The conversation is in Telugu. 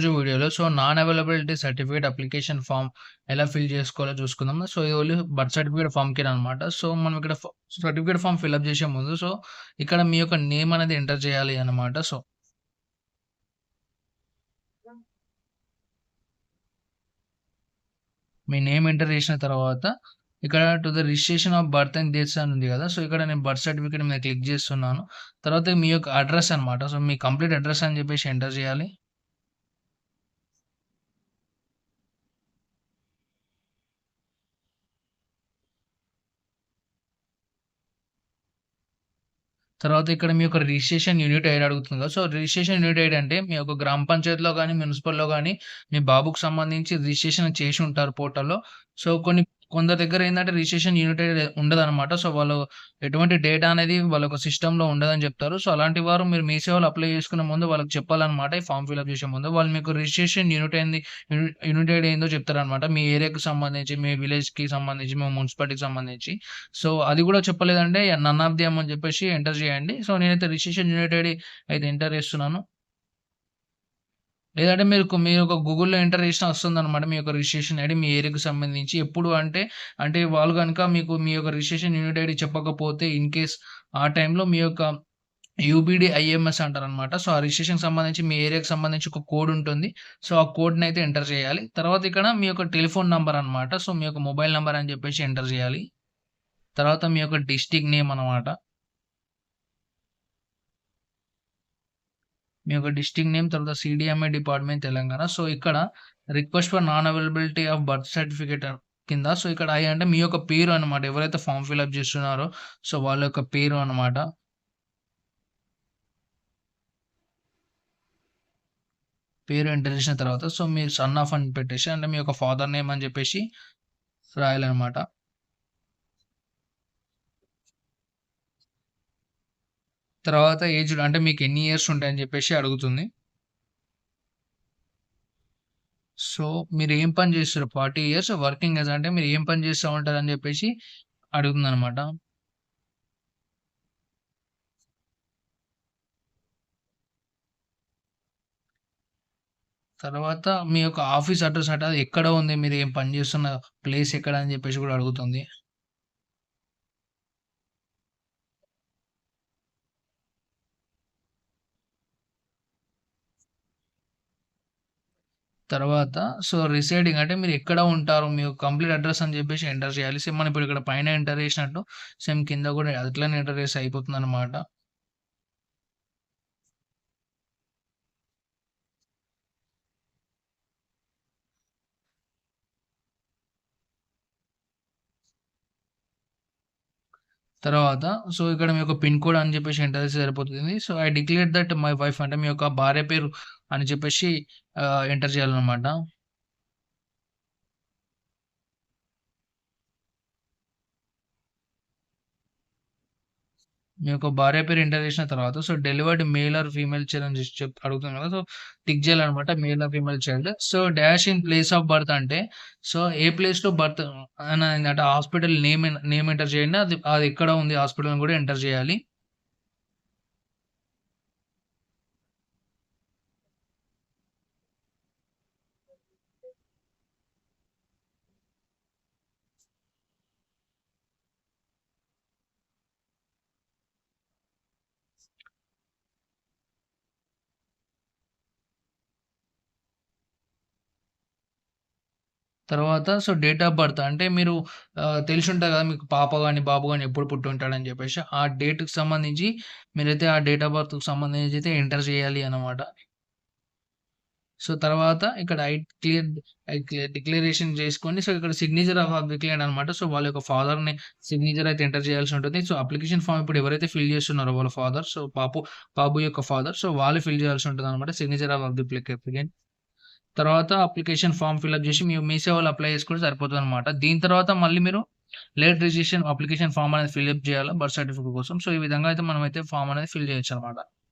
రోజు వీడియోలో so non availability certificate application form ఎలా ఫిల్ చేసుకోవాలో చూసుకుందాం. సో ఇది ఓన్లీ బర్త్ సర్టిఫికేట్ ఫామ్‌కేననమాట. సో మనం ఇక్కడ సర్టిఫికేట్ ఫామ్ ఫిల్అప్ చేసే ముందు సో ఇక్కడ మీ యొక్క నేమ్ అనేది ఎంటర్ చేయాలి అన్నమాట. సో మీ నేమ్ ఎంటర్ చేసిన తర్వాత ఇక్కడ to the registration of birth and dates అని ఉంది కదా! సో ఇక్కడ నేను బర్త్ సర్టిఫికేట్ మీద క్లిక్ చేస్తున్నాను. తర్వాత మీ యొక్క అడ్రస్ అనమాట. సో మీ కంప్లీట్ అడ్రస్ అని చెప్పేసి ఎంటర్ చేయాలి. తర్వాత ఇక్కడ మీ యొక్క రిజిస్ట్రేషన్ యూనిట్ ఐడి అడుగుతుంది కదా! సో రిజిస్ట్రేషన్ యూనిట్ ఐడి అంటే మీ యొక్క గ్రామ పంచాయతీలో కానీ మున్సిపల్‌లో కానీ మీ బాబుకు సంబంధించి రిజిస్ట్రేషన్ చేసి ఉంటారు పోర్టల్‌లో. సో కొన్ని కొందరి దగ్గర ఏంటంటే రిజిస్ట్రేషన్ యూనిట్ ఉండదు ఉండదనమాట. సో వాళ్ళు ఎటువంటి డేటా అనేది వాళ్ళ సిస్టంలో ఉండదని చెప్తారు. సో అలాంటి వారు మీరు మీ సేవలు అప్లై చేసుకునే ముందు వాళ్ళకి చెప్పాలన్నమాట. ఈ ఫార్మ్ ఫిల్అప్ చేసే ముందు. వాళ్ళు మీకు రిజిస్ట్రేషన్ యూనిట్ ఏంది యూనిట్ ఏందో చెప్తారనమాట. మీ ఏరియాకి సంబంధించి, మీ విలేజ్‌కి సంబంధించి, మీ మున్సిపాలిటీకి సంబంధించి. సో అది కూడా చెప్పలేదంటే నన్ ఆఫ్ ది అని చెప్పేసి ఎంటర్ చేయండి. సో నేనైతే రిజిస్ట్రేషన్ యూనిట్ అయితే ఎంటర్ చేస్తున్నాను. లేదంటే మీరు మీరు ఒక గూగుల్‌లో ఎంటర్ చేసినా వస్తుందన్నమాట మీ యొక్క రిజిస్ట్రేషన్ ఐడీ మీ ఏరియాకి సంబంధించి. ఎప్పుడు అంటే, అంటే వాళ్ళు కనుక మీకు మీ యొక్క రిజిస్ట్రేషన్ యూనిట్ ఐడి చెప్పకపోతే ఇన్ కేస్ ఆ టైంలో మీ యొక్క యూబీడీ ఐఎంఎస్ అంటారనమాట. సో ఆ రిజిస్ట్రేషన్‌కి సంబంధించి మీ ఏరియాకి సంబంధించి ఒక కోడ్ ఉంటుంది. సో ఆ కోడ్ని అయితే ఎంటర్ చేయాలి. తర్వాత ఇక్కడ మీ యొక్క టెలిఫోన్ నెంబర్ అనమాట. సో మీ యొక్క మొబైల్ నెంబర్ అని చెప్పేసి ఎంటర్ చేయాలి. తర్వాత మీ యొక్క డిస్టిక్ నేమ్ అనమాట. మీ యొక్క డిస్టిక్ నేమ్ తర్వాత సిడిఎంఏ డిపార్ట్మెంట్ తెలంగాణ. సో ఇక్కడ request for non availability of birth certificate కింద సో ఇక్కడ ఐ అంటే మీ యొక్క పేరు అనమాట. ఎవరైతే ఫార్మ్ ఫిల్అప్ చేస్తున్నారో సో వాళ్ళ యొక్క పేరు అనమాట. పేరు ఎంటర్ చేసిన తర్వాత సో మీరు సన్ ఆఫ్ అని పెట్టేసి అంటే మీ యొక్క ఫాదర్ నేమ్ అని చెప్పేసి రాయాలన్నమాట తర్వాత ఏజ్డ్ అంటే మీకు ఎన్ని ఇయర్స్ ఉంటాయని చెప్పేసి అడుగుతుంది. సో మీరు ఏం పని చేస్తారు ఫార్టీ ఇయర్స్ వర్కింగ్ ఏజ్ అంటే మీరు ఏం పని చేస్తూ ఉంటారని చెప్పేసి అడుగుతుందనమాట. తర్వాత మీ యొక్క ఆఫీస్ అడ్రస్ అంటే అది ఎక్కడ ఉంది? మీరు ఏం పని చేస్తున్న ప్లేస్ ఎక్కడ అని చెప్పేసి కూడా అడుగుతుంది. తర్వాత సో రిసైడింగ్ అంటే మీరు ఎక్కడ ఉంటారు? మీరు కంప్లీట్ అడ్రస్ అని చెప్పేసి ఎంటర్ చేయాలి. సేమ్ మనం ఇప్పుడు ఇక్కడ పైన ఎంటర్ చేసినట్టు సేమ్ కింద కూడా అట్లనే ఎంటర్ చేసి అయిపోతుంది అనమాట తర్వాత సో ఇక్కడ మీ యొక్క పిన్ కోడ్ అని చెప్పేసి ఎంటర్ చేస్తే సరిపోతుంది. So I declare that my wife అంటే మీ యొక్క భార్య పేరు అని చెప్పేసి ఎంటర్ చేయాలనమాట. మీ యొక్క భార్య పేరు ఎంటర్ చేసిన తర్వాత so delivered male or female child అని చెప్ అడుగుతుంది కదా! సో టిక్ చేయాలన్నమాట male or female child. So dash in place of birth అంటే సో ఏ ప్లేస్‌లో బర్త్ అని అంటే హాస్పిటల్ నేమ్ నేమ్ ఎంటర్ చేయండి. అది అది ఎక్కడ ఉంది హాస్పిటల్ కూడా ఎంటర్ చేయాలి. తర్వాత సో డేట్ ఆఫ్ బర్త్ అంటే మీరు తెలిసి ఉంటుంది కదా! మీకు పాప కానీ బాబు కానీ ఎప్పుడు పుట్టుంటాడని చెప్పేసి ఆ డేట్‌కి సంబంధించి మీరైతే ఆ డేట్ ఆఫ్ బర్త్‌కి సంబంధించి అయితే ఎంటర్ చేయాలి అనమాట సో తర్వాత ఇక్కడ I clear I clear declaration చేసుకొని సో ఇక్కడ సిగ్నేచర్ ఆఫ్ అప్లికెంట్ అనమాట. సో వాళ్ళ యొక్క ఫాదర్‌ని సిగ్నేచర్ అయితే ఎంటర్ చేయాల్సి ఉంటుంది. సో అప్లికేషన్ ఫార్మ్ ఇప్పుడు ఎవరైతే ఫిల్ చేస్తున్నారో వాళ్ళ ఫాదర్ సో పాపు బాబు యొక్క ఫాదర్ సో వాళ్ళు ఫిల్ చేయాల్సి ఉంటుంది అనమాట సిగ్నేచర్ ఆఫ్ ది అప్లికెంట్. తర్వాత అప్లికేషన్ ఫామ్ ఫిల్అప్ చేసి మీ మీ సేవలో అప్లై చేసుకుంటే సరిపోతదనమాట. దీని తర్వాత మళ్ళీ మీరు లేట్ రిజిస్ట్రేషన్ అప్లికేషన్ ఫామ్ అనేది ఫిల్అప్ చేయాలి బర్త్ సర్టిఫికేట్ కోసం. సో ఈ విధంగా అయితే మనం అయితే ఫామ్ అనేది ఫిల్ చేయొచ్చనమాట.